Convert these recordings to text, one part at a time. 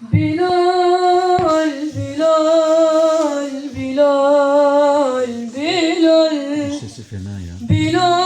Bilal, Bilal, Bilal, Bilal. Sesi fena ya. Bilal.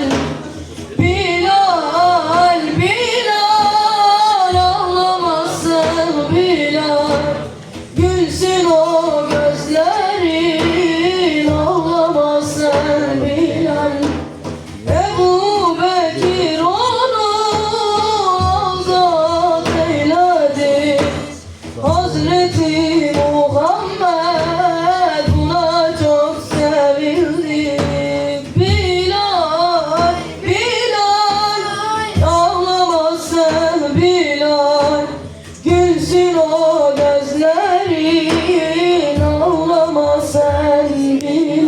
아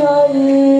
lol